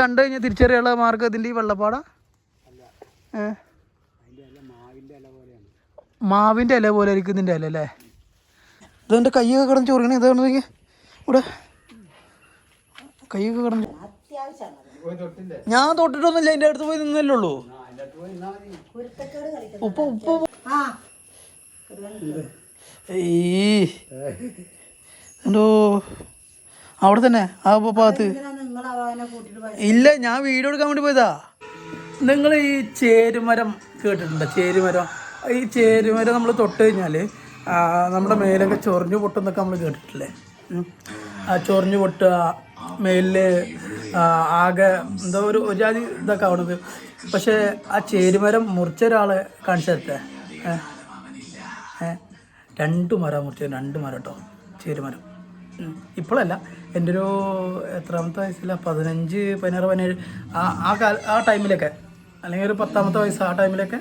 കണ്ടു കഴിഞ്ഞാൽ തിരിച്ചറിയാനുള്ള മാർഗം ഇതിന്റെ ഈ വെള്ളപ്പാട? മാവിന്റെ ഇല പോലെ ആയിരിക്കും ഇതിന്റെ ഇല അല്ലേ? ഇതെന്റെ കൈയൊക്കെ കിടന്ന് ചൊറിയണേ ഇതാണ് നോക്കി ഇവിടെ. കൈയൊക്കെ കിടന്ന് ഞാൻ തൊട്ടിട്ടൊന്നുമില്ല എന്റെ അടുത്ത് പോയി നിന്നല്ലേ ഉള്ളൂ. ഉപ്പ ഉപ്പ ഏയ്. എന്തോ അവിടെ തന്നെ ആ ഭാഗത്ത്. ഇല്ല ഞാൻ വീഡിയോ എടുക്കാൻ വേണ്ടി പോയതാ. നിങ്ങൾ ഈ ചേരുമരം കേട്ടിട്ടുണ്ടോ? ചേരുമരം. ഈ ചേരുമരം നമ്മൾ തൊട്ട് കഴിഞ്ഞാൽ നമ്മുടെ മേലൊക്കെ ചൊറിഞ്ഞു പൊട്ടുന്നൊക്കെ നമ്മൾ കേട്ടിട്ടില്ലേ? ആ ചൊറിഞ്ഞു പൊട്ടുക മേലിൽ ആകെ എന്തോ ഒരു ഒരു ജാതി ഇതൊക്കെ ആവണത്. പക്ഷേ ആ ചേരുമരം മുറിച്ച ഒരാളെ കാണിച്ചു തരട്ടെ? ഏ? ഏ? രണ്ട് മരം മുറിച്ച രണ്ട് മരം കേട്ടോ ചേരുമരം. ഇപ്പോഴല്ല. എന്റെ ഒരു എത്രാമത്തെ വയസ്സില്ല പതിനഞ്ച് പതിനാറ് പതിനേഴ് ആ ആ കാല ആ ടൈമിലൊക്കെ അല്ലെങ്കിൽ ഒരു പത്താമത്തെ വയസ്സ് ആ ടൈമിലൊക്കെ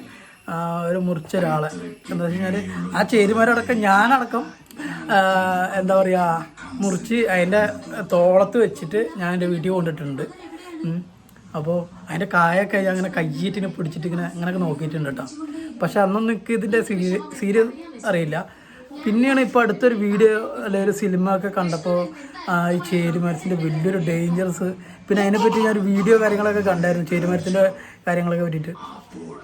ഒരു മുറിച്ച ഒരാളെ. എന്താ വെച്ച് കഴിഞ്ഞാൽ ആ ചേരുമാരോടൊക്കെ ഞാനടക്കം എന്താ പറയുക മുറിച്ച് അതിന്റെ തോളത്ത് വെച്ചിട്ട് ഞാൻ എന്റെ വീട്ടിൽ കൊണ്ടിട്ടുണ്ട്. അപ്പോൾ അതിന്റെ കായൊക്കെ ഞാൻ അങ്ങനെ കയ്യേറ്റിനെ പിടിച്ചിട്ട് ഇങ്ങനെ അങ്ങനെയൊക്കെ നോക്കിയിട്ടുണ്ട് കേട്ടോ. പക്ഷെ അന്നൊന്നും എനിക്ക് ഇതിന്റെ സീരിയസ് അറിയില്ല. പിന്നെയാണ് ഇപ്പോൾ അടുത്തൊരു വീഡിയോ അല്ലെങ്കിൽ ഒരു സിനിമ ഒക്കെ കണ്ടപ്പോൾ ഈ ചേരുമരത്തിന്റെ വലിയൊരു ഡേഞ്ചറസ് പിന്നെ അതിനെപ്പറ്റി ഞാൻ ഒരു വീഡിയോ കാര്യങ്ങളൊക്കെ കണ്ടായിരുന്നു ചേരുമരത്തിന്റെ കാര്യങ്ങളൊക്കെ പറ്റിയിട്ട്.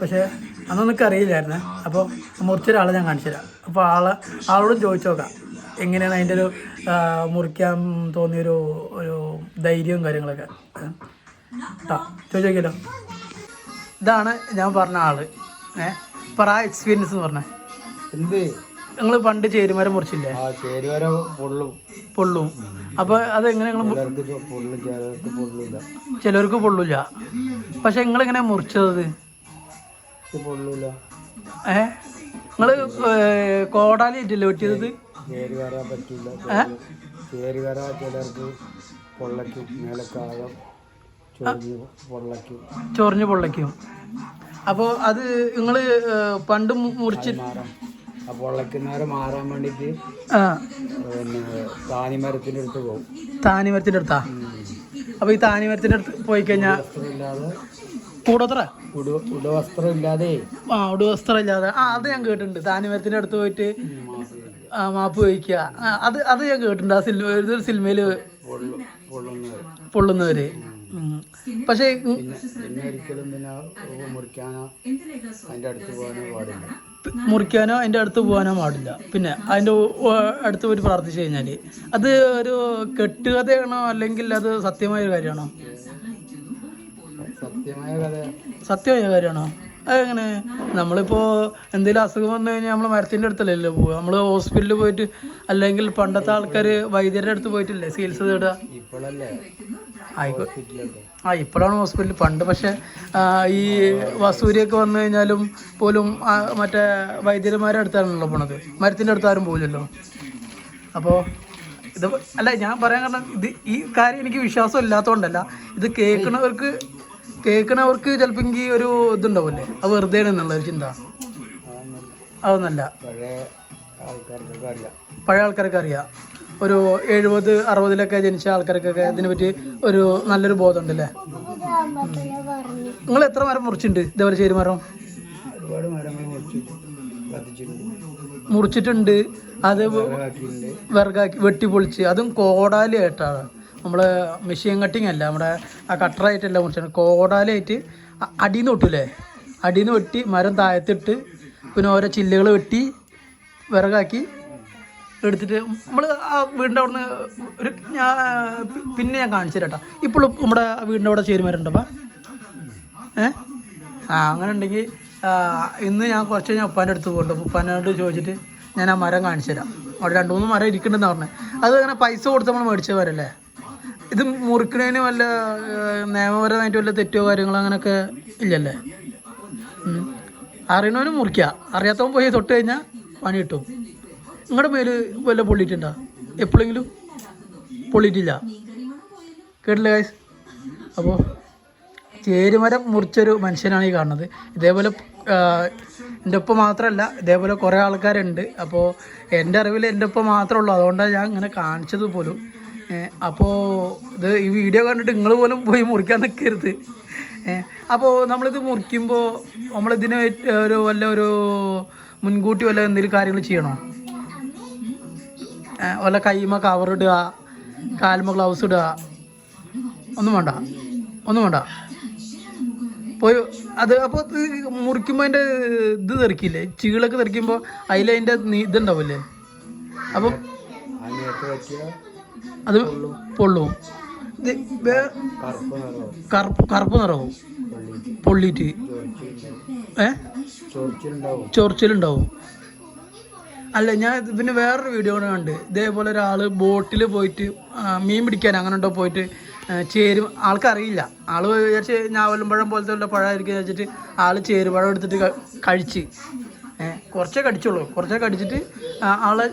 പക്ഷേ അന്നൊന്നും അറിയില്ലായിരുന്നേ അപ്പോൾ മുറിച്ചൊരാളെ ഞാൻ കാണിച്ചു തരാം. അപ്പോൾ ആളെ ആളോടും ചോദിച്ചു നോക്കാം. എങ്ങനെയാണ് അതിന്റെ ഒരു ആ, മുറിക്കാൻ തോന്നിയൊരു ഒരു ധൈര്യവും കാര്യങ്ങളൊക്കെ. കേട്ടോ ചോദിച്ചു ഇതാണ് ഞാൻ പറഞ്ഞ ആൾ. ഏ പറ എക്സ്പീരിയൻസ് എന്ന് പറഞ്ഞേ. എന്ത്? നിങ്ങൾ പണ്ട് ചേരുമരം മുറിച്ചില്ലേ? പൊള്ളും. പൊള്ളും. അപ്പോൾ അത് എങ്ങനെ നിങ്ങൾ ചിലർക്ക് പൊള്ളൂല പക്ഷെ നിങ്ങൾ എങ്ങനെ മുറിച്ചത് ഏ? നിങ്ങൾ വെട്ടിയത്? വര ചിലർക്ക് പൊള്ളയ്ക്കും മേലക്കാകം ചൊറിഞ്ഞ് പൊള്ളയ്ക്കും. അപ്പോൾ അത് നിങ്ങൾ പണ്ട് മുറിച്ചിട്ട് മുറിച്ച് മാറാം ആ പൊള്ളയ്ക്കുന്നവരെ മാറാൻ വേണ്ടിയിട്ട് ആ. പിന്നെ താനിമരത്തിന്റെ അടുത്ത് പോകും താനിമരത്തിന്റെ അടുത്താ? അപ്പോൾ ഈ താനിമരത്തിന്റെ അടുത്ത് പോയി കഴിഞ്ഞാൽ വസ്ത്രം ഇല്ലാതെ കൂടോത്ര? ഉടു ഉടവസ്ത്രം ഇല്ലാതെ ആ ഉടുവസ്ത്രം ഇല്ലാതെ ആ അത് ഞാൻ കേട്ടിട്ടുണ്ട്. താനിമരത്തിന്റെ അടുത്ത് പോയിട്ട് ആ മാപ്പ് ചോദിക്കുക. അത് അത് ഞാൻ കേട്ടിട്ടുണ്ട്. ആ സിനിമ ഒരു സിനിമയിൽ പൊള്ളും പൊള്ളുന്നവര്. പക്ഷേ പിന്നെ പിന്നെ ഒരിക്കലും പിന്നെ മുറിക്കാനോ അതിന്റെ അടുത്ത് പോകാനോ പാടില്ല. മുറിക്കാനോ അതിന്റെ അടുത്ത് പോകാനോ പാടില്ല. പിന്നെ അതിന്റെ അടുത്ത് പോയിട്ട് പ്രാർത്ഥിച്ചു കഴിഞ്ഞാൽ അത് ഒരു കെട്ടുകഥയാണോ അല്ലെങ്കിൽ അത് സത്യമായ ഒരു കാര്യമാണോ? സത്യമായ കാര്യമാണോ? അതെങ്ങനെ? നമ്മളിപ്പോൾ എന്തെങ്കിലും അസുഖം വന്നു കഴിഞ്ഞാൽ നമ്മൾ മരത്തിന്റെ അടുത്തല്ലല്ലോ പോവുക. നമ്മൾ ഹോസ്പിറ്റലിൽ പോയിട്ട് അല്ലെങ്കിൽ പണ്ടത്തെ ആൾക്കാർ വൈദ്യരുടെ അടുത്ത് പോയിട്ടില്ലേ? ചികിത്സ തേടുക. ഇപ്പോഴല്ലേ ആയിക്കോ. ഹോസ്പിറ്റലൊക്കെ ആ ഇപ്പോഴാണ് ഹോസ്പിറ്റലിൽ പണ്ട് പക്ഷെ ഈ വസൂരിയൊക്കെ വന്നു കഴിഞ്ഞാലും പോലും മറ്റേ വൈദ്യന്മാരുടെ അടുത്താണല്ലോ പോണത്. മരത്തിന്റെ അടുത്ത് ആരും പോകില്ലല്ലോ അപ്പോൾ ഇത് അല്ല ഞാൻ പറയാൻ കാരണം ഇത് ഈ കാര്യം എനിക്ക് വിശ്വാസം ഇല്ലാത്തതുകൊണ്ടല്ല ഇത് കേൾക്കണവർക്ക് കേൾക്കണവർക്ക് ചിലപ്പോൾ ഒരു ഇതുണ്ടാവില്ലേ? അത് വെറുതെ എന്നുള്ള ഒരു ചിന്ത. അതൊന്നല്ല പഴയ പഴയ അറിയാം ഒരു എഴുപത് അറുപതിലൊക്കെ ജനിച്ച ആൾക്കാർക്കൊക്കെ ഇതിനെ പറ്റി ഒരു നല്ലൊരു ബോധം ഉണ്ടല്ലേ നിങ്ങൾ എത്ര മരം മുറിച്ചിട്ടുണ്ട്? ഇതേപോലെ ചേരി മരം? മുറിച്ചിട്ടുണ്ട്. അത് വിറകാക്കി വെട്ടി പൊളിച്ച് അതും കോടാലിയായിട്ടാണ്. നമ്മളെ മെഷീൻ കട്ടിങ് അല്ല നമ്മുടെ ആ കട്ടറായിട്ടല്ല മുറിച്ചത്. കോടാലിയായിട്ട് അടിയിൽ നിന്ന് വെട്ടൂലേ? അടിയിൽ നിന്ന് വെട്ടി മരം താഴത്തിട്ട് പിന്നെ ഓരോ ചില്ലുകൾ വെട്ടി വിറകാക്കി എടുത്തിട്ട് നമ്മൾ ആ വീടിന്റെ അവിടെ നിന്ന് ഒരു ഞാൻ പിന്നെ ഞാൻ കാണിച്ചു തരാം ഇപ്പോഴും നമ്മുടെ വീടിന്റെ അവിടെ ചേരുമാരുണ്ടപ്പാ ഏ? ആ അങ്ങനെ ഉണ്ടെങ്കിൽ ഇന്ന് ഞാൻ കുറച്ച് ഞാൻ ഉപ്പാന്റെ അടുത്ത് പോകുന്നുണ്ട് ഉപ്പാനോട് ചോദിച്ചിട്ട് ഞാൻ ആ മരം കാണിച്ചു തരാം. അവിടെ രണ്ട് മൂന്ന് മരം ഇരിക്കുന്നുണ്ടെന്ന് പറഞ്ഞത് അത് അങ്ങനെ പൈസ കൊടുത്ത് നമ്മൾ മേടിച്ച വരല്ലേ ഇത് മുറിക്കണതിന് വല്ല നിയമപരമായിട്ട് വല്ല തെറ്റോ കാര്യങ്ങളോ അങ്ങനെയൊക്കെ ഇല്ലല്ലേ? അറിയണവന് മുറിക്കുക അറിയാത്തവൻ പോയി തൊട്ട് കഴിഞ്ഞാൽ പണി കിട്ടും. നിങ്ങളുടെ മേൽ വല്ല പൊള്ളിയിട്ടുണ്ടോ? എപ്പോഴെങ്കിലും പൊള്ളിയിട്ടില്ല. കേട്ടില്ല ഗൈസ് അപ്പോൾ ചേരുമരം മുറിച്ചൊരു മനുഷ്യനാണ് ഈ കാണുന്നത്. ഇതേപോലെ എന്റെ ഒപ്പം മാത്രമല്ല ഇതേപോലെ കുറേ ആൾക്കാരുണ്ട്. അപ്പോൾ എന്റെ അറിവിൽ എന്റെ ഒപ്പം മാത്രമേ ഉള്ളൂ. അതുകൊണ്ടാണ് ഞാൻ ഇങ്ങനെ കാണിച്ചത് പോലും. അപ്പോൾ ഇത് ഈ വീഡിയോ കണ്ടിട്ട് നിങ്ങൾ പോലും പോയി മുറിക്കാൻ നിൽക്കരുത് അപ്പോൾ നമ്മളിത് മുറിക്കുമ്പോൾ നമ്മളിതിന് ഒരു വല്ല ഒരു മുൻകൂട്ടി വല്ല എന്തെങ്കിലും കാര്യങ്ങൾ ചെയ്യണോ? വല്ല കൈമ കവർ ഇടുക കാൽമ ഗ്ലൗസ് ഇടുക. ഒന്നും വേണ്ട. ഒന്നും വേണ്ട. പോയി അത് അപ്പോൾ മുറിക്കുമ്പോൾ അതിന്റെ ഇത് തെറിക്കില്ലേ? ചീളൊക്കെ തെറിക്കുമ്പോൾ അതിലതിന്റെ ഇതുണ്ടാവില്ലേ അപ്പം അത് പൊള്ളും. കറുപ്പ് നിറവും കറുപ്പ് നിറവും. പൊള്ളിയിട്ട്. ഏ? ചോർച്ചിലുണ്ടാവും ചൊറിച്ചിലുണ്ടാവും. അല്ല ഞാൻ പിന്നെ വേറൊരു വീഡിയോ കൂടെ കണ്ട്. ഇതേപോലെ ഒരാൾ ബോട്ടിൽ പോയിട്ട് മീൻ പിടിക്കാൻ അങ്ങനെ ഉണ്ടോ പോയിട്ട് ചേരും. ആൾക്കറിയില്ല. ആൾ വിചാരിച്ച് ഞാവലും പോലത്തെ വല്ല പഴമായിരിക്കും വെച്ചിട്ട് ആൾ ചേരുപഴം എടുത്തിട്ട് കഴിച്ച്. കുറച്ചേ കടിച്ചുള്ളൂ. കുറച്ചേ കടിച്ചിട്ട് ആളെ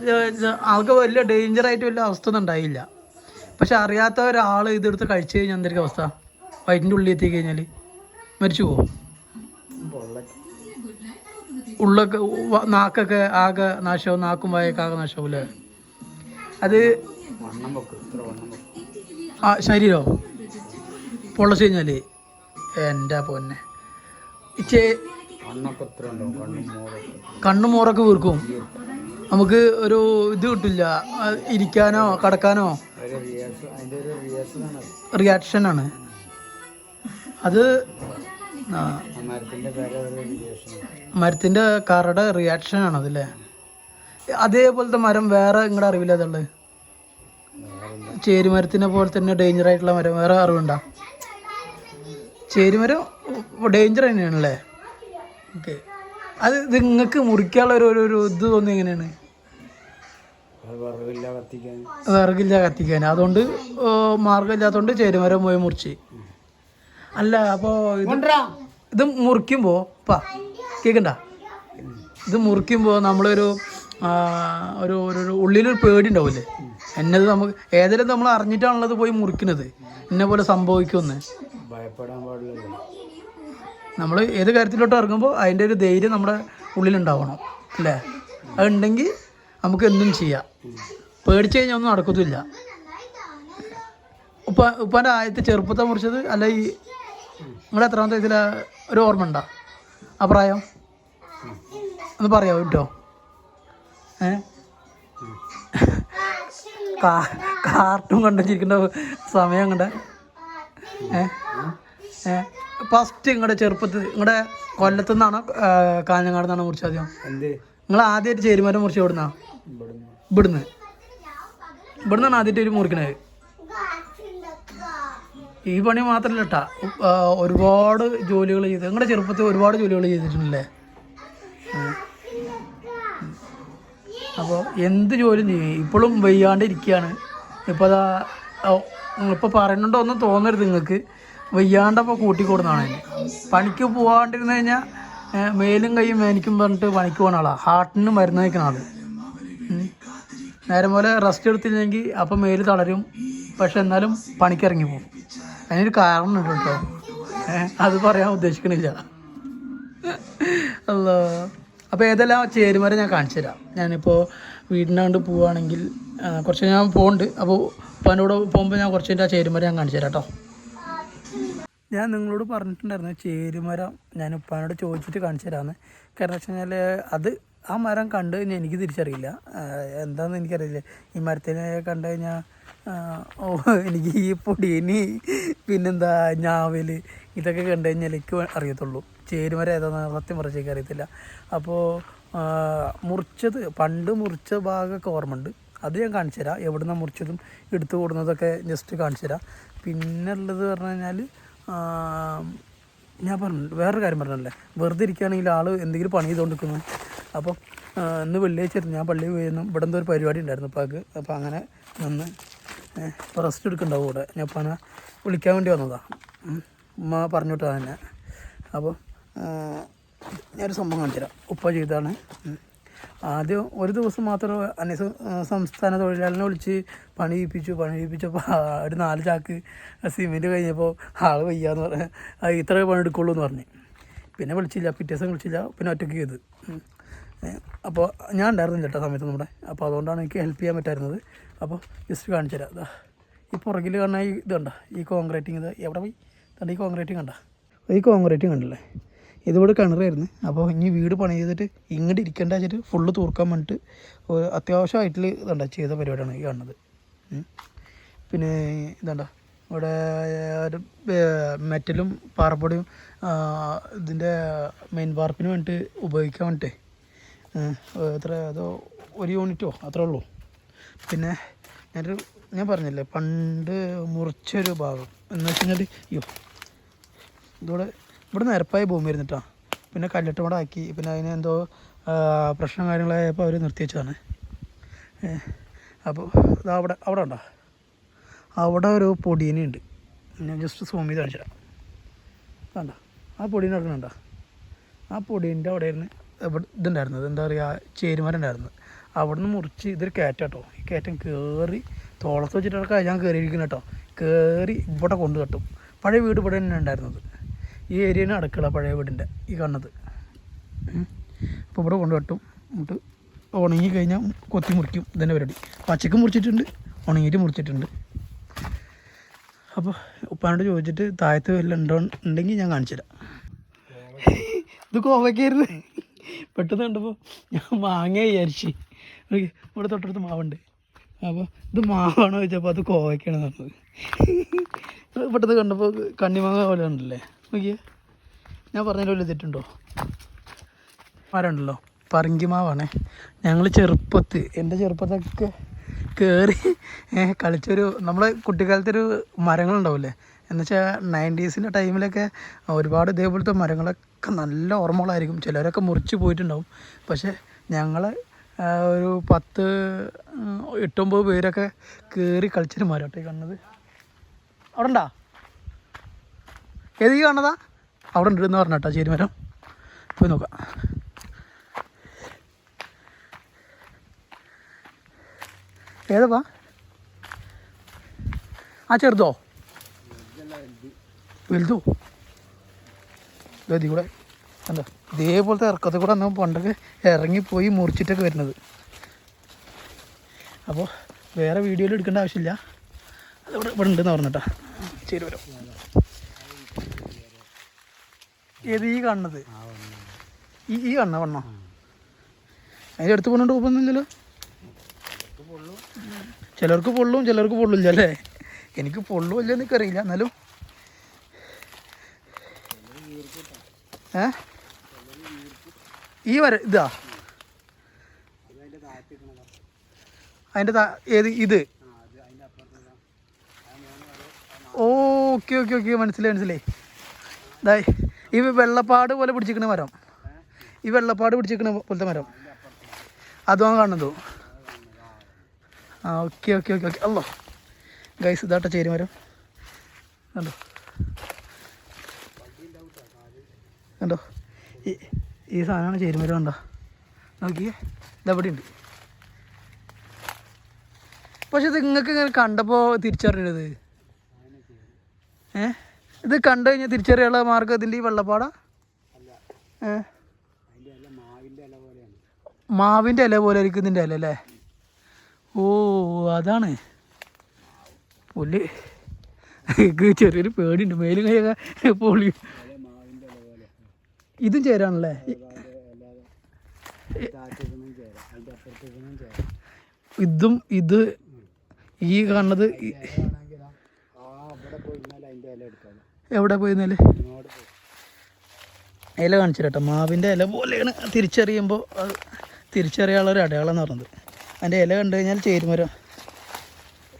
ആൾക്ക് വലിയ ഡേഞ്ചറായിട്ട് വലിയ അവസ്ഥ ഒന്നും ഉണ്ടായില്ല. പക്ഷെ അറിയാത്ത ഒരാൾ ഇതെടുത്ത് കഴിച്ചു കഴിഞ്ഞാൽ എന്തായിരിക്കും അവസ്ഥ? വയറ്റിന്റെ ഉള്ളിൽ എത്തി കഴിഞ്ഞാൽ മരിച്ചു പോകും ഉള്ളൊക്കെ വ- നാക്കൊക്കെ ആകെ നാശവും നാക്കും വായൊക്കെ ആകെ നാശവും അല്ലേ അത് ആ ശരീരോ? പൊള്ളച്ച് കഴിഞ്ഞാൽ എന്റെ പൊന്നെ. ഇച്ചേ കണ്ണും മോറൊക്കെ വീർക്കും. നമുക്ക് ഒരു ഇത് കിട്ടില്ല. ഇരിക്കാനോ കടക്കാനോ? റിയാക്ഷനാണ്. അത് ആ, കാറുടെ മരത്തിന്റെ ആണ് അതല്ലേ അതേപോലത്തെ മരം വേറെ നിങ്ങളുടെ അറിവില്ല അതുള്ളത് ചേരുമരത്തിനെ പോലെ തന്നെ ഡേഞ്ചർ ആയിട്ടുള്ള മരം വേറെ അറിവുണ്ടോ? ചേരുമരം ഡേഞ്ചർ തന്നെയാണല്ലേ? ഓക്കെ അത് നിങ്ങൾക്ക് മുറിക്കാനുള്ള ഒരു ഒരു- ഇത് തോന്നി എങ്ങനെയാണ്? വിറകില്ല കത്തിക്കാൻ. അതുകൊണ്ട് മാർഗമില്ലാത്തതുകൊണ്ട് ചേരുമരം പോയി മുറിച്ച്. അല്ല അപ്പോൾ ഇത് ഇത് മുറിക്കുമ്പോൾ പാ കേൾക്കണ്ട ഇത് മുറിക്കുമ്പോൾ നമ്മളൊരു ഒരു ഒരു ഒരു ഉള്ളിലൊരു പേടി ഉണ്ടാവില്ലേ എന്നത് നമുക്ക് ഏതെങ്കിലും നമ്മൾ അറിഞ്ഞിട്ടാണുള്ളത് പോയി മുറിക്കുന്നത്. എന്നെ പോലെ സംഭവിക്കുമെന്ന്. ഭയപ്പെടാൻ പാടില്ലല്ലോ. നമ്മൾ ഏത് കാര്യത്തിലോട്ട് ഇറങ്ങുമ്പോൾ അതിന്റെ ഒരു ധൈര്യം നമ്മുടെ ഉള്ളിലുണ്ടാവണം അല്ലേ? അതുണ്ടെങ്കിൽ നമുക്ക് എന്തും ചെയ്യാം. പേടിച്ച് കഴിഞ്ഞാൽ ഒന്നും നടക്കത്തില്ല. ഉപ്പ ഉപ്പാന്റെ ആദ്യത്തെ ചെറുപ്പത്തെ മുറിച്ചത്? അല്ല ഈ നിങ്ങളുടെ എത്രാമത്തെ ഇതിൽ ഒരു ഓർമ്മ ഉണ്ടോ? ആ പ്രായം? ഒന്ന് പറയാമോ കേട്ടോ ഏ? കാർട്ടൂൺ കണ്ടിരിക്കുന്ന സമയം കണ്ട ഏ? ഏ? ഫസ്റ്റ് നിങ്ങളുടെ ചെറുപ്പത്തിൽ നിങ്ങളുടെ കൊല്ലത്തു നിന്നാണോ കാഞ്ഞങ്ങാട് നിന്നാണോ മുറിച്ചത് ആദ്യം? നിങ്ങൾ ആദ്യമായിട്ട് ചേരുമാരം മുറിച്ച് എവിടുന്നാ? ഇവിടുന്ന്. ഇവിടുന്ന്. ഇവിടുന്നാണ് ആദ്യമായിട്ട് ഒരു മുറിക്കണത്. ഈ പണി മാത്രമല്ല കേട്ടാ ഒരുപാട് ജോലികൾ ചെയ്ത് നിങ്ങളുടെ ചെറുപ്പത്തിൽ ഒരുപാട് ജോലികൾ ചെയ്തിട്ടുണ്ടല്ലേ? അപ്പോൾ എന്ത് ജോലി ചെയ്യും. ഇപ്പോഴും വയ്യാണ്ട് ഇരിക്കുകയാണ് ഇപ്പോൾ അതാ ഇപ്പോൾ പറയുന്നുണ്ടോ ഒന്നും തോന്നരുത് നിങ്ങൾക്ക് വയ്യാണ്ടപ്പോൾ കൂട്ടിക്കൊടുന്നതാണ് എന്നെ പണിക്ക് പോകാണ്ടിരുന്ന് കഴിഞ്ഞാൽ മേലും കൈയും മേനിക്കും പറഞ്ഞിട്ട് പണിക്ക് പോകുന്ന ആളാണ് ഹാർട്ടിന് മരുന്ന് വയ്ക്കുന്ന ആൾ. നേരം പോലെ റെസ്റ്റ് എടുത്തില്ലെങ്കിൽ അപ്പം മേൽ തളരും. പക്ഷെ എന്നാലും പണിക്കിറങ്ങി പോകും അതിനൊരു കാരണം ഉണ്ട് കേട്ടോ അത് പറയാൻ ഉദ്ദേശിക്കണില്ല. അല്ലോ അപ്പോൾ ഏതെല്ലാം ചേരുമാരെ ഞാൻ കാണിച്ചു തരാം. ഞാനിപ്പോൾ വീടിനാണ്ട് പോവുകയാണെങ്കിൽ കുറച്ച് ഞാൻ പോകുന്നുണ്ട് അപ്പോൾ ഉപ്പാനോട് പോകുമ്പോൾ ഞാൻ കുറച്ച് ആ ചേരുമരം ഞാൻ കാണിച്ചു തരാം കേട്ടോ ഞാൻ നിങ്ങളോട് പറഞ്ഞിട്ടുണ്ടായിരുന്നു ചേരുമരം ഞാൻ ഉപ്പാനോട് ചോദിച്ചിട്ട് കാണിച്ചു തരാമെന്ന് കാരണം വെച്ച് കഴിഞ്ഞാൽ അത് ആ മരം കണ്ടു കഴിഞ്ഞാൽ എനിക്ക് തിരിച്ചറിയില്ല. എന്താണെന്ന് എനിക്കറിയില്ല. ഈ മരത്തിനെ കണ്ടു കഴിഞ്ഞാൽ ഓ എനിക്ക് ഈ പൊടിയനി പിന്നെന്താ ഞാവൽ ഇതൊക്കെ കണ്ടു കഴിഞ്ഞാൽ എനിക്ക് അറിയത്തുള്ളൂ. ചേരുമര ഏതാണെന്ന് സത്യം പറഞ്ഞേക്ക് അറിയത്തില്ല. അപ്പോൾ മുറിച്ചത് പണ്ട് മുറിച്ച ഭാഗമൊക്കെ ഓർമ്മയുണ്ട്. അത് ഞാൻ കാണിച്ചു തരാം. എവിടെ നിന്നാണ് മുറിച്ചതും എടുത്തു കൂടുന്നതൊക്കെ ജസ്റ്റ് കാണിച്ചു തരാം. പിന്നെ ഉള്ളത് പറഞ്ഞു കഴിഞ്ഞാൽ ഞാൻ പറഞ്ഞു വേറൊരു കാര്യം പറഞ്ഞല്ലേ? വെറുതെ ഇരിക്കുകയാണെങ്കിൽ ആൾ എന്തെങ്കിലും പണി ചെയ്തുകൊണ്ടിരിക്കുന്നു. അപ്പോൾ ഇന്ന് വെള്ളിയാഴ്ച ഞാൻ പള്ളിയിൽ പോയിരുന്നു. ഇവിടെ എന്തോ ഒരു പരിപാടി ഉണ്ടായിരുന്നു. ഉപ്പാക്ക് അപ്പോൾ അങ്ങനെ നിന്ന് ഇപ്പോൾ റെസ്റ്റ് എടുക്കണ്ടാവും ഇവിടെ. ഞാൻ ഉപ്പാനെ വിളിക്കാൻ വേണ്ടി വന്നതാണ് ഉമ്മ പറഞ്ഞു തന്നെ അപ്പോൾ ഞാനൊരു സംഭവം കാണിച്ചുതരാം ഉപ്പ ചെയ്താണ് ആദ്യം ഒരു ദിവസം മാത്രം അന്യ സംസ്ഥാന തൊഴിലാളിനെ വിളിച്ച് പണി ചെയ്യിപ്പിച്ചു. പണി ചെയ്യിപ്പിച്ചപ്പോൾ ഒരു നാല് ചാക്ക് സിമെന്റ് കഴിഞ്ഞപ്പോൾ ആൾ വയ്യാന്ന് പറഞ്ഞ ഇത്രയേ പണി എടുക്കുള്ളൂ എന്ന് പറഞ്ഞു. പിന്നെ വിളിച്ചില്ല. പിറ്റേ ദിവസം വിളിച്ചില്ല. പിന്നെ ഒറ്റയ്ക്ക് ചെയ്ത്. അപ്പോൾ ഞാൻ ഉണ്ടായിരുന്നില്ല കേട്ടോ സമയത്ത് നമ്മുടെ. അപ്പോൾ അതുകൊണ്ടാണ് എനിക്ക് ഹെൽപ്പ് ചെയ്യാൻ പറ്റായിരുന്നത് അപ്പോൾ ജസ്റ്റ് കാണിച്ചു തരാം. അതാ ഈ പുറകിൽ കാണുന്ന ഈ ഇതുണ്ട ഈ കോൺക്രീറ്റിങ് ഇത്. എവിടെ പോയി? കണ്ട ഈ കോൺക്രീറ്റിങ് കണ്ട? ഈ കോൺക്രീറ്റിങ് കണ്ടല്ലേ? ഇതിവിടെ കിണറായിരുന്നു അപ്പോൾ ഇനി വീട് പണി ചെയ്തിട്ട് ഇങ്ങോട്ട് ഇരിക്കേണ്ട വെച്ചിട്ട് ഫുള്ള് തൂർക്കാൻ വേണ്ടിയിട്ട് അത്യാവശ്യമായിട്ടുള്ള ഇതുണ്ട ചെയ്ത പരിപാടിയാണ് ഈ കാണുന്നത്. പിന്നെ ഇതുണ്ട? ഇവിടെ മെറ്റലും പാറപ്പൊടിയും ഇതിന്റെ മെയിൻ വാർപ്പിന് വേണ്ടിയിട്ട് ഉപയോഗിക്കാൻ വേണ്ടിയിട്ട് എത്ര അതോ ഒരു യൂണിറ്റോ? അത്രേ ഉള്ളൂ. പിന്നെ ഞാനൊരു ഞാൻ പറഞ്ഞില്ലേ പണ്ട് മുറിച്ചൊരു ഭാഗം. എന്ന് വെച്ച് കഴിഞ്ഞാൽ അയ്യോ ഇതോടെ ഇവിടെ നിരപ്പായ ഭൂമി ഇരുന്നിട്ടാ പിന്നെ കല്ലിട്ട് കൂടെ ആക്കി പിന്നെ അതിന് എന്തോ പ്രശ്നം കാര്യങ്ങളായപ്പോൾ അവർ നിർത്തി വെച്ചതാണ്. അപ്പോൾ ഇതാ അവിടെ അവിടെ ഉണ്ടോ അവിടെ ഒരു പൊടീനുണ്ട് ഞാൻ ജസ്റ്റ് സൂം ചെയ്ത് കാണിച്ചു തരാം കണ്ട? ആ പൊടീനെ നടക്കണുണ്ടോ ആ പൊടീന്റെ അവിടെ ഇരുന്ന് ഇതുണ്ടായിരുന്നത് എന്താ പറയുക ചേരുമരം ഉണ്ടായിരുന്നത് അവിടെ നിന്ന് മുറിച്ച് ഇതൊരു കയറ്റാട്ടോ ഈ കയറ്റം കയറി തോളത്ത് വെച്ചിട്ടൊക്കെ ഞാൻ കയറിയിരിക്കുന്നു കേട്ടോ. കയറി ഇവിടെ കൊണ്ട് കെട്ടും പഴയ വീട് ഇവിടെ തന്നെ ഉണ്ടായിരുന്നത്. ഈ ഏരിയയിൽ അടുക്കള പഴയ വീടിന്റെ ഈ കാണുന്നത്. അപ്പോൾ ഇവിടെ കൊണ്ട് കെട്ടും എന്നിട്ട് ഉണങ്ങി കഴിഞ്ഞാൽ കൊത്തി മുറിക്കും. ഇതന്നെ പരിപാടി. പച്ചക്ക് മുറിച്ചിട്ടുണ്ട് ഉണങ്ങിയിട്ട് മുറിച്ചിട്ടുണ്ട്. അപ്പോൾ ഉപ്പാനോട് ചോദിച്ചിട്ട് താഴത്ത് വല്ല ഉണ്ടോ ഉണ്ടെങ്കിൽ ഞാൻ കാണിച്ചു തരാം ഇത് കോവയ്ക്കായിരുന്നു പെട്ടെന്ന് കണ്ടപ്പോൾ ഞാൻ മാങ്ങ വിചാരിച്ച്. ഇവിടെ തൊട്ടടുത്ത് മാവുണ്ട്. അപ്പോൾ ഇത് മാവാണോ ചോദിച്ചപ്പോൾ അത് കോവയ്ക്കാണ് പറഞ്ഞത്. പെട്ടെന്ന് കണ്ടപ്പോൾ കണ്ണിമാങ്ങ പോലെ ഉണ്ടല്ലേ? നോക്കിയേ. ഞാൻ പറഞ്ഞതിൽ വല്ല തെറ്റുണ്ടോ മരമുണ്ടല്ലോ പറങ്കിമാവാണേ ഞങ്ങൾ ചെറുപ്പത്ത് എന്റെ ചെറുപ്പത്തൊക്കെ കയറി കളിച്ചൊരു നമ്മളെ കുട്ടിക്കാലത്തൊരു മരങ്ങളുണ്ടാവില്ലേ? എന്നുവെച്ചാൽ നയന്റീസിന്റെ ടൈമിലൊക്കെ ഒരുപാട് ഇതേപോലത്തെ മരങ്ങളൊക്കെ നല്ല ഓർമ്മകളായിരിക്കും. ചിലരൊക്കെ മുറിച്ച് പോയിട്ടുണ്ടാവും. പക്ഷേ ഞങ്ങൾ ഒരു പത്ത് എട്ടൊമ്പത് പേരൊക്കെ കയറി കളിച്ചിട്ട് മരം കണ്ണത് അവിടെ ഉണ്ടാ ഏത് ഈ അവിടെ ഉണ്ട് എന്ന് പറഞ്ഞ കേട്ടോ ചേരുമരം പോയി നോക്കാം. ഏതപ്പാ ആ ചെറുതോ? വലുതോ? ഇതീ കൂടെ എന്താ ഇതേപോലത്തെ ഇറക്കത്തിൽ കൂടെ അന്ന് പണ്ടൊക്കെ ഇറങ്ങിപ്പോയി മുറിച്ചിട്ടൊക്കെ വരുന്നത്. അപ്പോൾ വേറെ വീഡിയോയിൽ എടുക്കേണ്ട ആവശ്യമില്ല. അതിവിടെ ഇവിടെ ഉണ്ടെന്ന് പറഞ്ഞിട്ടാ ശരി വരാം. ഏത് ഈ കാണുന്നത് ഈ ഈ കാണുന്ന വണ്ണോ? അതിന്റെ അടുത്ത് പോകണോണ്ട് കുഴപ്പമൊന്നുമില്ലല്ലോ ചിലർക്ക് പൊള്ളും ചിലർക്ക് പൊള്ളില്ല അല്ലേ? എനിക്ക് പൊള്ളുമില്ല എനിക്കറിയില്ല. എന്നാലും ഈ വര ഇതാ. അതിന്റെ താ ഏത് ഇത്? ഓക്കെ ഓക്കെ ഓക്കെ മനസ്സിലായി മനസ്സിലായി. ഇതാ ഈ വെള്ളപ്പാട് പോലെ പിടിച്ചിരിക്കുന്ന മരം. ഈ വെള്ളപ്പാട് പിടിച്ചിരിക്കുന്ന പോലത്തെ മരം. അതുമാണ് കാണുന്നത്. ആ okay okay okay okay. Hello guys ഇതാട്ടോ ചേരുമരം കണ്ടോ? കണ്ടോ? ഈ ഈ സാധനമാണ് ചേരുമരം കണ്ടോ? നോക്കിയേ ഇതെവിടെ ഉണ്ട് പക്ഷെ ഇത് നിങ്ങൾക്ക് ഇങ്ങനെ കണ്ടപ്പോൾ തിരിച്ചറിഞ്ഞത്? ഏ? ഇത് കണ്ടു കഴിഞ്ഞാൽ തിരിച്ചറിയാനുള്ള മാർഗം ഇതിന്റെ ഈ വെള്ളപ്പാടാ? ഏ? മാവിന്റെ ഇല പോലെ ആയിരിക്കും ഇതിന്റെ ഇല അല്ലേ? ഓ അതാണ്. പുല്ല്. ചെറിയൊരു പേടിയുണ്ട്. മേലും കൈയൊക്കെ പൊളി ഇതും ചേരാണല്ലേ? ഇതും ഇത് ഈ കാണുന്നത് എവിടെ പോയിരുന്നാൽ ഇല കാണിച്ചു കേട്ടോ മാവിന്റെ ഇല പോലെയാണ്. തിരിച്ചറിയുമ്പോൾ അത് തിരിച്ചറിയാനുള്ള ഒരു അടയാളം എന്ന് പറഞ്ഞത്. അതിന്റെ ഇല കണ്ടു കഴിഞ്ഞാൽ ചേരുമരം.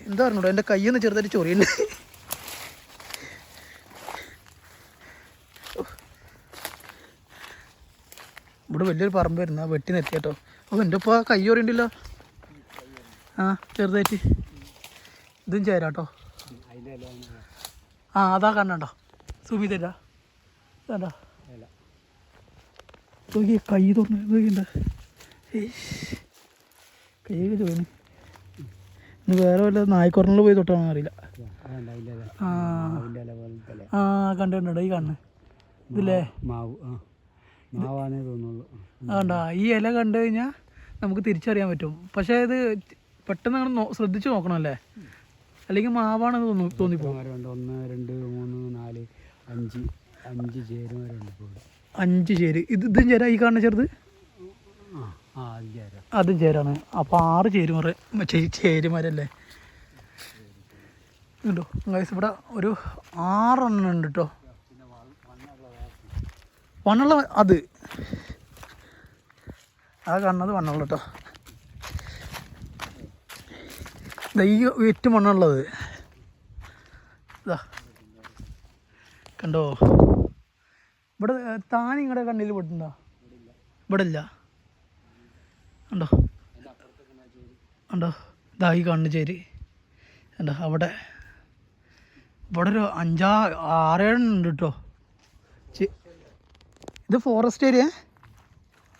എന്താ പറഞ്ഞോളൂ എന്റെ ഒന്ന് ചെറുതായിട്ട് ചൊറിയുണ്ട്. ഇവിടെ വലിയൊരു പറമ്പ് വരുന്ന. വെട്ടി നിർത്തി കേട്ടോ അപ്പോൾ എന്റെ ഇപ്പോൾ കൈ ഓറിയണ്ടല്ലോ ആ ചെറുതായിട്ട്. ഇതും ചേരാട്ടോ. ആ അതാ കണ്ടോ സുമി തരാ കണ്ടോ നോക്കി കൈ തുറന്ന്. നോക്കിണ്ട കൈയൊക്കെ ചോദിക്കുന്നു ഇനി വേറെ വല്ല നായ്ക്കുറന്നു പോയി തൊട്ടാണോ അറിയില്ല. ആ. കണ്ടു കണ്ടോ ഈ കണ്ണ്? ഇതില്ലേ? മാവ് ആ. മാവാന്നേ തോന്നുള്ളൂ. ആ ഈ ഇല കണ്ടു കഴിഞ്ഞാൽ നമുക്ക് തിരിച്ചറിയാൻ പറ്റും. പക്ഷെ ഇത് പെട്ടെന്ന് അങ്ങനെ ശ്രദ്ധിച്ചു നോക്കണം അല്ലേ അല്ലെങ്കിൽ മാവാണെന്ന് തോന്നി തോന്നിപ്പോ മരമുണ്ട് ഒന്ന് രണ്ട് മൂന്ന് നാല് അഞ്ച്. അഞ്ച് ചേര് അഞ്ച് ചേര്. ഇത് ഇതും ചേരാ ഈ കാണുന്ന ചെറുത്? അത് ചേരാം. അതും ചേരാണ്. അപ്പോൾ ആറ് ചേരുമറ ചേരുമരല്ലേ? ഉണ്ടോ ഇവിടെ ഒരു ആറെണ്ണം ഉണ്ട് കേട്ടോ വണ്ണുള്ള അത്. ആ കാണുന്നത് വണ്ണുള്ള കേട്ടോ ഈ ഏറ്റവും വണ്ണുള്ളത്. ഇതാ കണ്ടോ? ഇവിടെ താൻ നിങ്ങളുടെ കണ്ണിൽ പെട്ടുണ്ടോ ഇവിടെ ഇല്ല ഉണ്ടോ ഉണ്ടോ ഇതാ ഈ കണ്ണ് ചേരി. ഉണ്ടോ അവിടെ. ഇവിടെ ഒരു അഞ്ചാ ആറേഴെണ്ണം ഉണ്ട് കേട്ടോ ഇത് ഫോറസ്റ്റ് ഏരിയ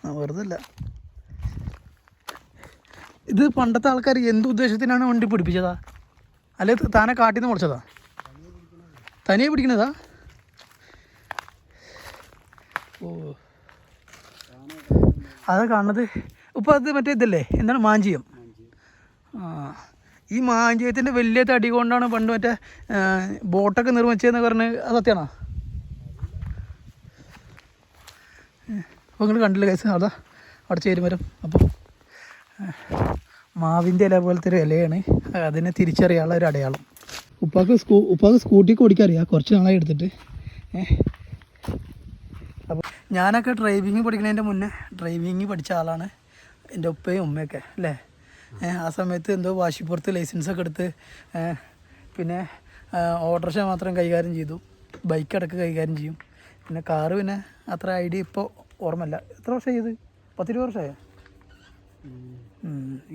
വെറുതല്ല വെറുതെ അല്ല ഇത് പണ്ടത്തെ ആൾക്കാർ എന്ത് ഉദ്ദേശത്തിനാണ് വണ്ടി പിടിപ്പിച്ചതാ? അല്ലെ താനെ കാട്ടിൽ നിന്ന് മുളച്ചതാ തനിയെ പിടിക്കണതാ? ഓ. അത് കാണുന്നത്. ഇപ്പം അത് മറ്റേ ഇതല്ലേ? എന്താണ് മാഞ്ചിയം? ആ. ഈ മാഞ്ചിയത്തിന്റെ വലിയ തടി കൊണ്ടാണ് പണ്ട് മറ്റേ ബോട്ടൊക്കെ നിർമ്മിച്ചതെന്ന് പറഞ്ഞ് അത് സത്യമാണോ? അപ്പോൾ നിങ്ങൾ കണ്ടില്ല കേസ് അതാ അവിടെ ചേരുമരം അപ്പോൾ മാവിന്റെ ഇല പോലത്തെ ഒരു ഇലയാണ്. അതിനെ തിരിച്ചറിയാനുള്ള ഒരു അടയാളം. ഉപ്പാക്ക് സ്കൂ ഉപ്പാക്ക് സ്കൂട്ടിക്ക് ഓടിക്കറിയാം കുറച്ച് നാളായി എടുത്തിട്ട്. അപ്പോൾ ഞാനൊക്കെ ഡ്രൈവിങ് പഠിക്കുന്നതിന്റെ മുന്നേ ഡ്രൈവിങ് പഠിച്ച ആളാണ്. എന്റെ ഉപ്പയും ഉമ്മയൊക്കെ അല്ലേ? ആ സമയത്ത് എന്തോ വാശിപ്പുറത്ത് ലൈസൻസൊക്കെ എടുത്ത് പിന്നെ ഓട്ടോറിക്ഷ മാത്രം കൈകാര്യം ചെയ്തു. ബൈക്ക് കൈകാര്യം ചെയ്യും. പിന്നെ കാറ് പിന്നെ അത്ര ഐഡിയ ഇപ്പോൾ ഓർമ്മയില്ല. എത്ര വർഷമായി ഇത്? പത്തിരുപത് വർഷമായോ?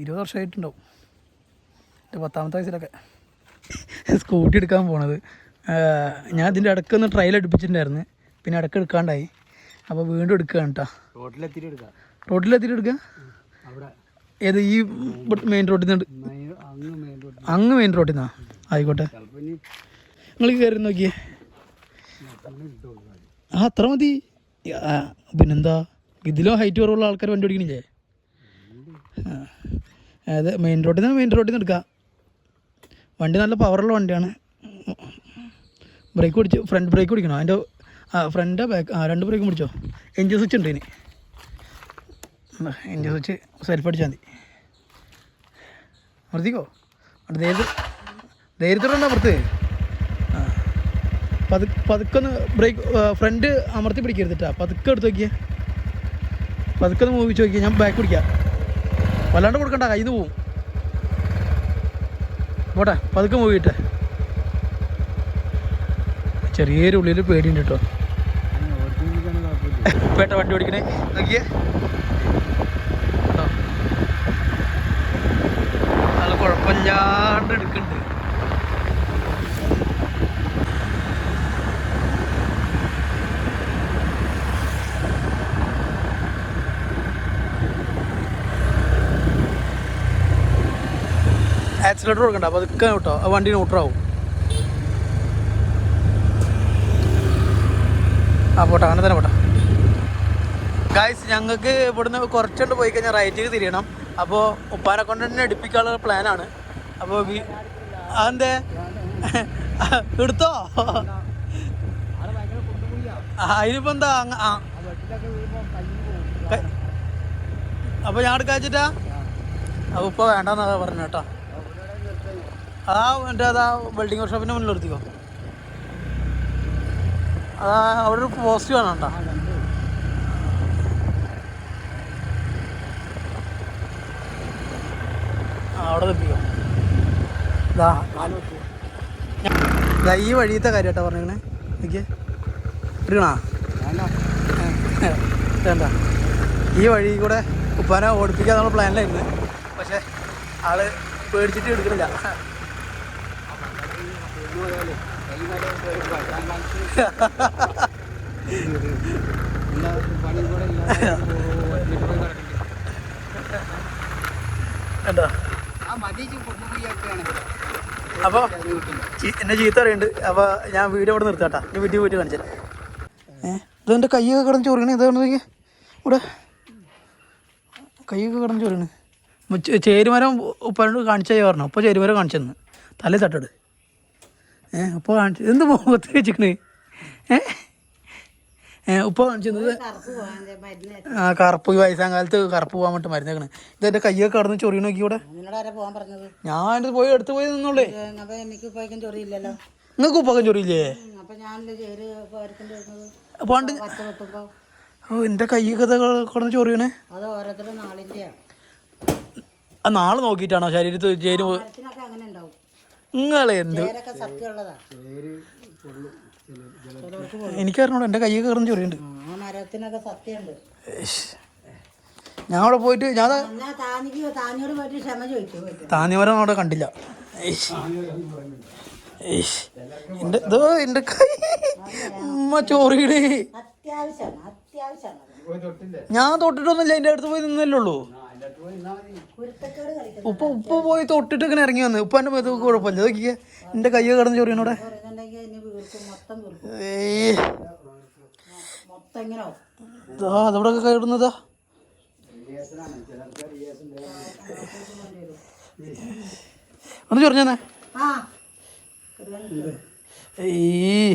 ഇരുപത് വർഷമായിട്ടുണ്ടാവും. എന്റെ പത്താമത്തെ വയസ്സിലൊക്കെ. സ്കൂട്ടി എടുക്കാൻ പോണത്. ഞാൻ ഇതിന്റെ ഇടയ്ക്ക് ഒന്ന് ട്രയൽ എടുപ്പിച്ചിട്ടുണ്ടായിരുന്നു. പിന്നെ ഇടയ്ക്ക് എടുക്കാണ്ടായി. അപ്പോൾ വീണ്ടും എടുക്കുകയാണ് കേട്ടോ റോട്ടിലെത്തിയിട്ട് എടുക്കുക? അവിടെ. ഏത് ഈ മെയിൻ റോഡിൽ നിന്ന് അങ്ങ് മെയിൻ റോഡിൽ നിന്നാ ആയിക്കോട്ടെ. നിങ്ങൾ കയറി നോക്കിയേ. ആ അത്ര മതി. പിന്നെന്താ? ഇതിലോ ഹൈറ്റ് കുറവുള്ള ആൾക്കാർ വണ്ടി ഓടിക്കണില്ലേ? അതായത് മെയിൻ റോഡിൽ നിന്ന് മെയിൻ റോഡിൽ നിന്ന് എടുക്കാം. വണ്ടി നല്ല പവറുള്ള വണ്ടിയാണ്. ബ്രേക്ക് പിടിച്ച് ഫ്രണ്ട് ബ്രേക്ക് പിടിക്കണോ? അതിന്റെ ഫ്രണ്ട് ബാക്ക് ആ രണ്ട് ബ്രേക്കും പിടിച്ചോ? എൻജിൻ സ്വിച്ച് ഉണ്ട് ഇനി. എൻജിൻ സ്വിച്ച് സെൽഫ് അടിച്ചാൽ മതി. നിർത്തിക്കോ? അവിടെ ധൈര്യ ധൈര്യത്തോടെ അപ്പുറത്ത് ആ പതുക്കെ പതുക്കൊന്ന് ബ്രേക്ക് ഫ്രണ്ട് അമർത്തി പിടിക്കരുതിട്ടാ പതുക്കെ എടുത്ത് നോക്കിയേ. പതുക്കെ ഒന്ന് മൂവിച്ച് നോക്കിയേ. ഞാൻ ബാക്ക് പിടിക്കാം. വല്ലാണ്ട് കൊടുക്കണ്ട കയ്യിൽ പോവും. പോട്ടെ പതുക്കെ മൂവിട്ടെ ചെറിയൊരു ഉള്ളിൽ പേടിയുണ്ട് കേട്ടോ പേട്ട വണ്ടി ഓടിക്കണേ? നോക്കിയേ. കേട്ടോ അത് കുഴപ്പമില്ലാണ്ട് എടുക്കുന്നുണ്ട് ആക്സിലേറ്റർ കൊടുക്കണ്ട. അപ്പോൾ അതൊക്കെ കേട്ടോ ആ വണ്ടി ന്യൂട്രാവും ആ പോട്ടെ. അങ്ങനെ തന്നെ പോട്ടെ. ഗായ്സ് ഞങ്ങൾക്ക് ഇവിടുന്ന് കുറച്ചുകൊണ്ട് പോയി കഴിഞ്ഞാൽ റൈറ്റിലേക്ക് തിരിയണം. അപ്പോൾ ഉപ്പാനെ കൊണ്ട് തന്നെ എടുപ്പിക്കാനുള്ള പ്ലാനാണ് അപ്പോൾ അതെന്തേ? എടുത്തോ? അതിനിപ്പോ എന്താ? അപ്പോൾ ഞാൻ എടുക്കാച്ചിട്ടാ അപ്പോൾ അപ്പൊ ഉപ്പ വേണ്ടെന്നാ പറഞ്ഞു കേട്ടോ. അതാ എന്റെ അതാ വെൽഡിങ് വർക്ക്ഷോപ്പിന്റെ മുന്നിൽ നിർത്തിക്കോ. അതാ അവിടെ ഒരു പോസ്റ്റ് ആ അവിടെ ഈ വഴിയത്തെ കാര്യം പറഞ്ഞേ എനിക്ക് ഈ വഴി കൂടെ ഉപ്പാനെ ഓടിപ്പിക്കാന്നുള്ള പ്ലാനിലായിരുന്നു പക്ഷെ ആൾ പേടിച്ചിട്ട് ഇല്ലാതെ എന്താ? കൊണ്ടുപോയിയൊക്കെയാണ് അപ്പോൾ എന്നെ ചീത്ത അറിയുന്നുണ്ട് അപ്പോൾ ഞാൻ വീഡിയോ അവിടെ നിർത്താട്ടാ. ഞാൻ വീട്ടിൽ പോയിട്ട് ഏഹ് ഇതെന്റെ കൈയൊക്കെ കിടന്ന് ചൊറിയണേ ഇതാണ് നോക്കിയേ ഇവിടെ. കൈയൊക്കെ കിടന്ന് ചൊറിയണ് ചേരുമരം ഉപ്പ കാണിച്ചു പറഞ്ഞു ഉപ്പ ചേരുമരം കാണിച്ചെന്ന്. തലേ തട്ടട്. ഏ ഉപ്പ കാണിച്ചു എന്ത് മുഖത്ത് വെച്ചിക്കണേ ഏഹ് ഉപ്പ കാണിച്ചത് ആ കറുപ്പ് ഈ വയസ്സാം കാലത്ത് കറുപ്പ് പോകാൻ വേണ്ടി മരുന്നേക്കണ്. ഇതെന്റെ കയ്യൊക്കെ കടന്ന് ചൊറി നോക്കിയൂടെ ഇവിടെ. ഞാൻ എന്റെ പോയി എടുത്ത് പോയി നിന്നോളേ. നിങ്ങൾക്ക് ഉപ്പൊക്കെ ചൊറിയില്ലേ? പണ്ട് ഓ എന്റെ കയ്യൊക്കെ കടന്ന് ചൊറിയണേ. ആ നാളെ നോക്കിയിട്ടാണോ ശരീരത്ത് ചേര് മരത്തിനൊക്കെ അങ്ങനെ ഉണ്ടാവും നിങ്ങൾ എന്ത് എന്റെ കൈ കിടന്ന് ചൊറിയുണ്ട് ആ മരത്തിനൊക്കെ സത്യമുണ്ട്. ഞാൻ അവിടെ പോയിട്ട് ഞാൻ താന്നിമരം അവിടെ കണ്ടില്ല. എന്റെ ഇതോ എന്റെ കൈ. ഉമ്മ ചോറിയിടേ. അത്യാവശ്യമാണ് അത്യാവശ്യമാണ്. പോയി തൊട്ടില്ലേ? ഞാൻ തൊട്ടിട്ടൊന്നുമില്ല എന്റെ അടുത്ത് പോയി നിന്നല്ലേ ഉള്ളൂ. ഉപ്പ ഉപ്പ പോയി തൊട്ടിട്ട് ഇങ്ങനെ ഇറങ്ങി വന്ന്. ഉപ്പാന്റെ മേത്ത് കുഴപ്പമില്ല. നോക്കിയേ എന്റെ കയ്യൊക്കെ കടന്ന് ചോറിയോടെ അതവിടെ ചിലർക്ക് ഒന്ന് ചൊറിഞ്ഞേ ഏയ്.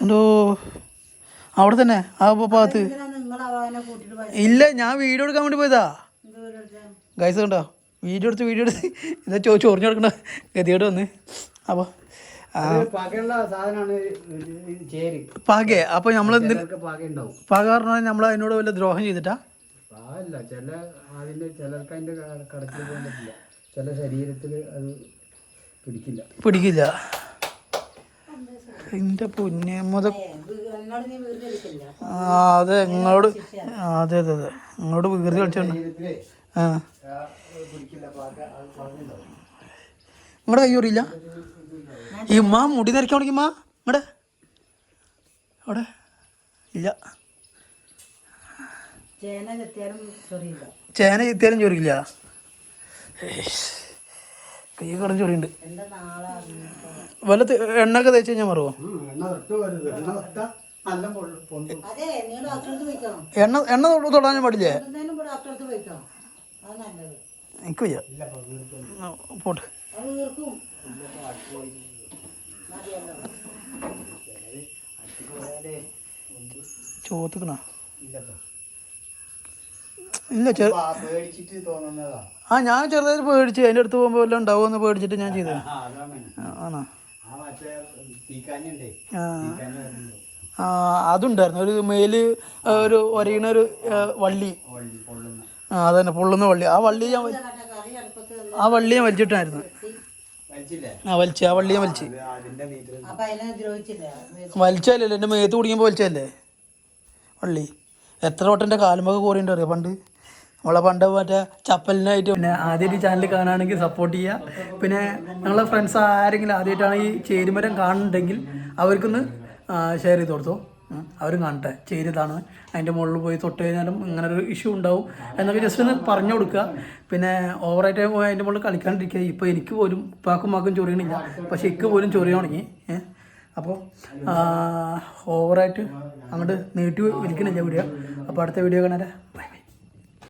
എന്തോ അവിടെ തന്നെ ആ ഭാഗത്ത്. ഇല്ല ഞാൻ വീഡിയോ എടുക്കാൻ വേണ്ടി പോയതാ? ഗൈസ് കണ്ടോ? വീഡിയോ എടുത്ത് വീഡിയോ എടുത്ത്. ഇതാ ചോ ചൊറിഞ്ഞു കൊടുക്കണ ഗതിയോട് വന്ന്. അപ്പോൾ പകയുള്ള അപ്പൊ നമ്മൾ പാകെ. അപ്പോൾ നമ്മൾ ചിലർക്ക് പക ഉണ്ടാവും. പാക പറഞ്ഞാൽ നമ്മൾ അതിനോട് വല്ല ദ്രോഹം ചെയ്തിട്ടാ? പാകല്ല ചില അതിന്റെ ചിലർക്ക് അതിന്റെ കടത്തിൽ പോകാൻ പറ്റില്ല. ചില ശരീരത്തിൽ അത് പിടിക്കില്ല. പിടിക്കില്ല. എന്റെ പൊന്നെ മുത ആ അതെ നിങ്ങളോട് അതെ അതെ അതെ. നിങ്ങളോട് വികൃതി കളിച്ചോണ്ട് ഇങ്ങടെ ആ. നിങ്ങളുടെ കൈ ചൊറിയില്ല ഈ ഉമ്മ മുടി നരയ്ക്കാൻ തുടങ്ങി ഉമ്മ. ഇങ്ങടെ. അവിടെ. ഇല്ല. ചേന ചെത്തിയാലും ചൊറിയില്ല. ചേന ചെത്തിയാലും ചൊറിയില്ല. കൈ എന്റെ നാളെ വല്ല എണ്ണ എണ്ണയൊക്കെ തേച്ച് കഴിഞ്ഞാൽ മറുവോ? എണ്ണ എണ്ണ തൊടാൻ പാടില്ലേ? എനിക്ക് വയ്യ. പോട്ടെ. ചോത്തിക്കണ? ഇല്ല ചെറു ഇല്ല ചെ പേടിച്ചിട്ട് തോന്നുന്നതാ. ആ ഞാൻ ചെറുതായിട്ട് പേടിച്ച് അതിന്റെ അടുത്ത് പോകുമ്പോൾ വല്ലതും ഉണ്ടാവുമെന്ന് പേടിച്ചിട്ട് ഞാൻ ചെയ്തത്. ആ അതാണ്? ആ, ആണോ? ആ ആ. തീക്കാഞ്ഞ ആ, അതുണ്ടായിരുന്നു. ഒരു മേൽ ഒരു ഒരയണ ഒരു വള്ളി. പൊള്ളുന്ന. ആ അതന്നെ പൊള്ളുന്ന വള്ളി. ആ വള്ളി ഞാൻ ആ വള്ളി ഞാൻ വലിച്ചിട്ടായിരുന്നു. ആ വലിച്ച ആ വള്ളി ഞാൻ വലിച്ച്. വലിച്ചല്ലേ എന്റെ മേത്ത് കുടിക്കുമ്പോൾ വലിച്ചല്ലേ വള്ളി. എത്ര വട്ടം എന്റെ കാലുമ്പൊക്കെ കോറിയുണ്ട് അറിയാം പണ്ട്? നമ്മളെ പണ്ട് മറ്റേ ചപ്പലിനായിട്ട് പിന്നെ ആദ്യമായിട്ട് ചാനൽ കാണുകയാണെങ്കിൽ സപ്പോർട്ട് ചെയ്യുക. പിന്നെ ഞങ്ങളെ ഫ്രണ്ട്സ് ആരെങ്കിലും ആദ്യമായിട്ടാണ് ഈ ചേരുമരം കാണുന്നുണ്ടെങ്കിൽ അവർക്കൊന്ന് ഷെയർ ചെയ്ത് കൊടുത്തോ. അവരും കാണട്ടെ. ചേരിതാണ് അതിന്റെ മുകളിൽ പോയി തൊട്ട് കഴിഞ്ഞാലും ഇങ്ങനെ ഒരു ഇഷ്യൂ ഉണ്ടാവും എന്നൊക്കെ ജസ്റ്റ് ഒന്ന് പറഞ്ഞു കൊടുക്കുക. പിന്നെ ഓവറായിട്ട് പോയി അതിന്റെ മുകളിൽ കളിക്കാണ്ടിരിക്കുക. ഇപ്പോൾ എനിക്ക് പോലും ഉപ്പാക്കും മാക്കും ചൊറിയണില്ല. പക്ഷേ എനിക്ക് പോലും ചൊറിയ തുടങ്ങി. അപ്പോൾ ഓവറായിട്ട് അങ്ങോട്ട് നീട്ടി വിളിക്കണില്ല വീഡിയോ അപ്പോൾ അടുത്ത വീഡിയോ കാണാൻ ബൈ.